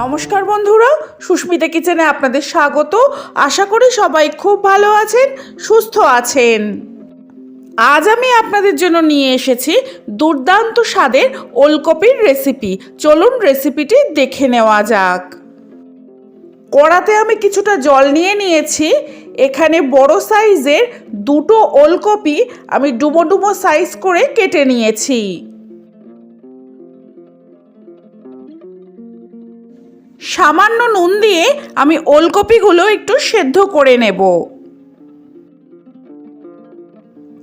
নমস্কার বন্ধুরা, সুস্মিতা কিচেনে আপনাদের স্বাগত। আশা করি সবাই খুব ভালো আছেন, সুস্থ আছেন। আজ আমি আপনাদের জন্য নিয়ে এসেছি দুর্দান্ত স্বাদের ওলকপির রেসিপি। চলুন রেসিপিটি দেখে নেওয়া যাক। কড়াতে আমি কিছুটা জল নিয়ে নিয়েছি। এখানে বড় সাইজের দুটো ওলকপি আমি ডুবো ডুবো সাইজ করে কেটে নিয়েছি। সামান্য নুন দিয়ে আমি ওলকপিগুলো একটু সেদ্ধ করে নেব।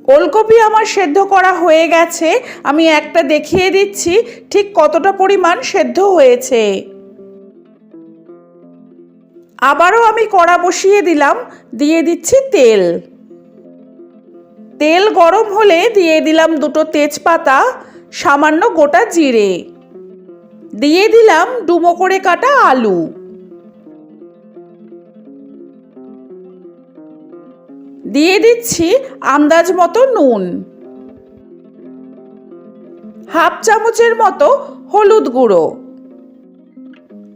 ওলকপি আমার সেদ্ধ করা হয়ে গেছে। আমি একটা দেখিয়ে দিচ্ছি, ঠিক কতটা পরিমাণ সেদ্ধ হয়েছে। আবারও আমি কড়া বসিয়ে দিলাম, দিয়ে দিচ্ছি তেল। তেল গরম হলে দিয়ে দিলাম দুটো তেজপাতা, সামান্য গোটা জিরে। দিয়ে দিলাম ডুমো করে কাটা আলু। দিয়ে দিচ্ছি আন্দাজ মতো নুন। হাফ চামচের মতো হলুদ গুঁড়ো।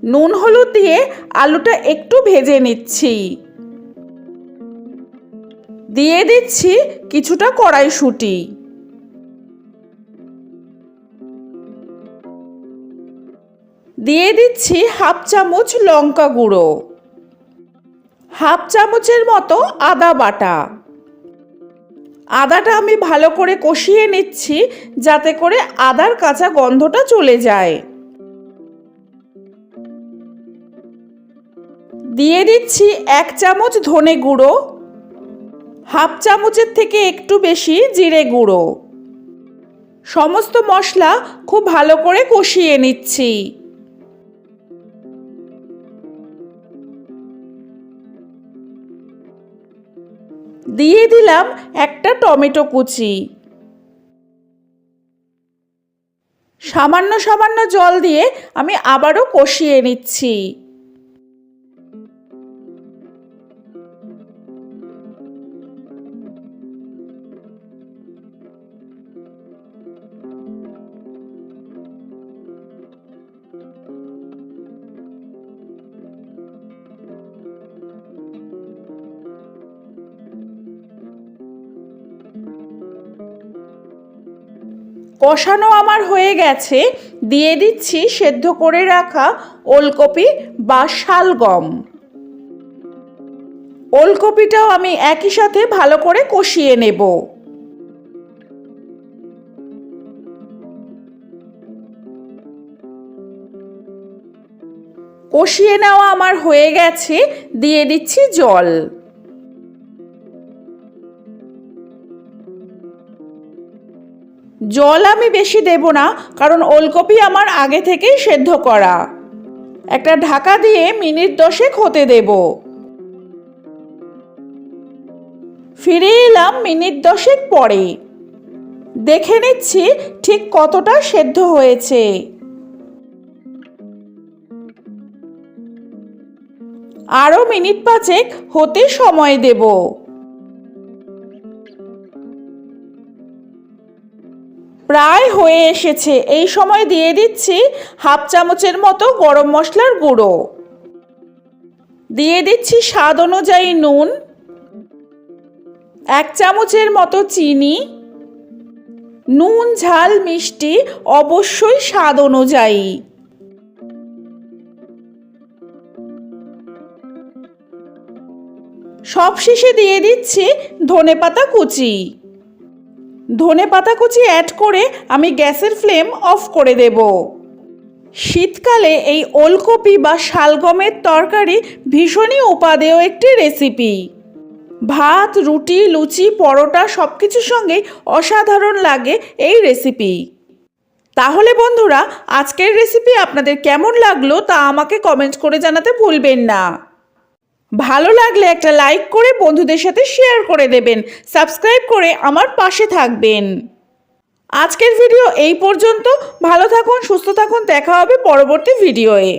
নুন হলুদ দিয়ে আলুটা একটু ভেজে নিচ্ছি। দিয়ে দিচ্ছি কিছুটা কড়াইশুঁটি। দিয়ে দিচ্ছি হাফ চামচ লঙ্কা গুঁড়ো। হাফ চামচের মতো আদা বাটা। আদাটা আমি ভালো করে কষিয়ে নিচ্ছি যাতে করে আদার কাঁচা গন্ধটা চলে যায়। দিয়ে দিচ্ছি এক চামচ ধনে গুঁড়ো, হাফ চামচের থেকে একটু বেশি জিরে গুঁড়ো। সমস্ত মশলা খুব ভালো করে কষিয়ে নিচ্ছি। দিয়ে দিলাম একটা টমেটো কুচি। সামান্য সামান্য জল দিয়ে আমি আবারও কষিয়ে নিচ্ছি। কষানো আমার হয়ে গেছে, দিয়ে দিচ্ছি সেদ্ধ করে রাখা ওলকপি বা শালগম ওলকপিটাও আমি একই সাথে ভালো করে কষিয়ে নেব। কষিয়ে নেওয়া আমার হয়ে গেছে, দিয়ে দিচ্ছি জল। জল আমি বেশি দেব না, কারণ ওলকপি আমার আগে থেকেই সেদ্ধ করা। একটা ঢাকা দিয়ে মিনিট দশেক হতে দেব। ফিরে এলাম মিনিট দশেক পরে। দেখে নিচ্ছি ঠিক কতটা সেদ্ধ হয়েছে। আরও মিনিট পাঁচেক হতে সময় দেবো। প্রায় হয়ে এসেছে। এই সময় দিয়ে দিচ্ছি হাফ চামচের মতো গরম মশলার গুঁড়ো। দিয়ে দিচ্ছি স্বাদ অনুযায়ী নুন, এক চামচের মতো চিনি। নুন, ঝাল, মিষ্টি অবশ্যই স্বাদ অনুযায়ী। সব শেষে দিয়ে দিচ্ছি ধনেপাতা কুচি। ধনে পাতা কুচি অ্যাড করে আমি গ্যাসের ফ্লেম অফ করে দেব। শীতকালে এই ওলকপি বা শালগমের তরকারি ভীষণই উপাদেয় একটি রেসিপি ভাত, রুটি, লুচি, পরোটা সব কিছুর সঙ্গে অসাধারণ লাগে এই রেসিপি তাহলে বন্ধুরা, আজকের রেসিপি আপনাদের কেমন লাগল তা আমাকে কমেন্ট করে জানাতে ভুলবেন না। ভালো লাগলে একটা লাইক করে বন্ধুদের সাথে শেয়ার করে দেবেন, সাবস্ক্রাইব করে আমার পাশে থাকবেন। আজকের ভিডিও এই পর্যন্ত। ভালো থাকুন, সুস্থ থাকুন, দেখা হবে পরবর্তী ভিডিওয়ে।